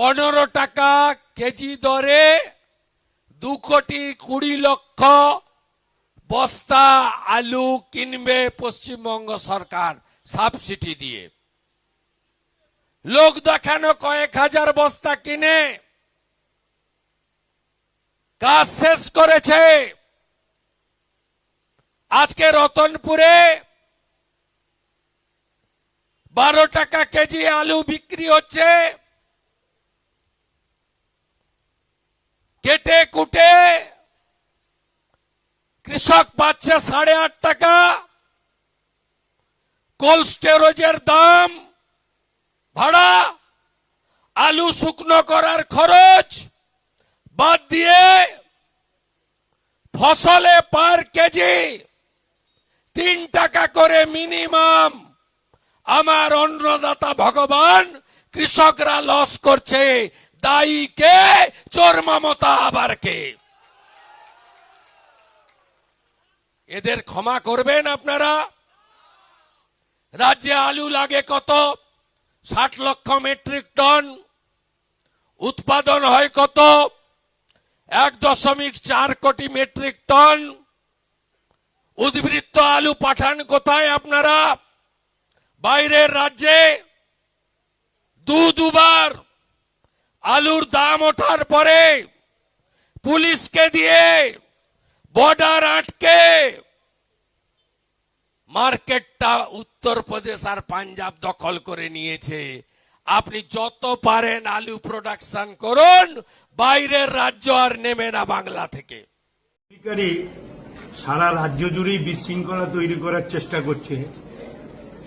পনেরো টাকা কেজি দরে দু কোটি কুড়ি লক্ষ বস্তা আলু কিনবে পশ্চিমবঙ্গ সরকার সাবসিডি দিয়ে। লোক দেখানো কয়েক হাজার বস্তা কিনে কাজ শেষ করেছে। আজকে রতনপুরে বারো টাকা কেজি আলু বিক্রি হচ্ছে কেটে কুটে কৃষক পাচ্ছে সাড়ে আট টাকা। কোল্ড স্টোরেজের দাম ভাড়া। আলু শুকনো করার খরচ। বাদ দিয়ে ফসলে পার কেজি তিন টাকা করে মিনিমাম। আমার অন্নদাতা ভগবান কৃষকরা লস করছে। দায়ী কে? চোর মমতা আবার কে এদের ক্ষমা করবেন আপনারা? রাজ্যে আলু লাগে কত? ষাট লক্ষ মেট্রিক টন। উৎপাদন হয় কত? এক দশমিক চার কোটি মেট্রিক টন। উদ্বৃত্ত আলু পাঠান কোথায় আপনারা? বাইরের রাজ্যে। দু দুবার আলুর দাম ওঠার পরে পুলিশকে দিয়ে বর্ডার আটকে। মার্কেটটা উত্তরপ্রদেশ আর পাঞ্জাব দখল করে নিয়েছে। আপনি যত পারেন আলু প্রোডাকশন করুন, বাইরের রাজ্য আর নেবে না বাংলা থেকে। সারা রাজ্য জুড়েই বিশৃঙ্খলা তৈরি করার চেষ্টা করছে।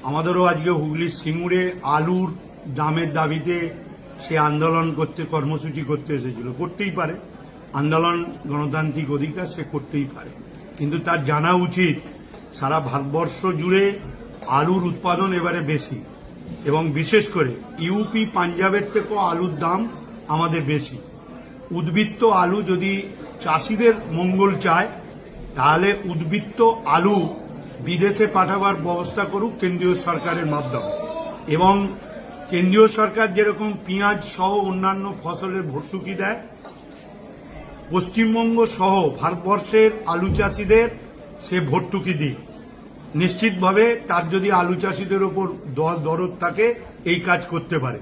আমাদেরও আজকে হুগলির সিঙ্গুরে আলুর দামের দাবিতে সে আন্দোলন করতে, কর্মসূচি করতে এসেছিল। করতেই পারে। আন্দোলন গণতান্ত্রিক অধিকার সে করতেই পারে। কিন্তু তার জানা উচিত, সারা ভারতবর্ষ জুড়ে আলুর উৎপাদন এবারে বেশি এবং বিশেষ করে ইউপি পাঞ্জাবের থেকেও আলুর দাম আমাদের বেশি। উদ্বৃত্ত আলু যদি চাষিদের মঙ্গল চায়, তাহলে উদ্বৃত্ত আলু বিদেশে পাঠাবার ব্যবস্থা করুক কেন্দ্রীয় সরকারের মাধ্যমে। এবং কেন্দ্রীয় সরকার যেরকম পেঁয়াজ সহ অন্যান্য ফসলের ভর্তুকি দেয় পশ্চিমবঙ্গ সহ ভারতবর্ষের আলু চাষিদের সে ভর্তুকি দিক। নিশ্চিতভাবে তার যদি আলু চাষিদের ওপর দরদ থাকে, এই কাজ করতে পারে।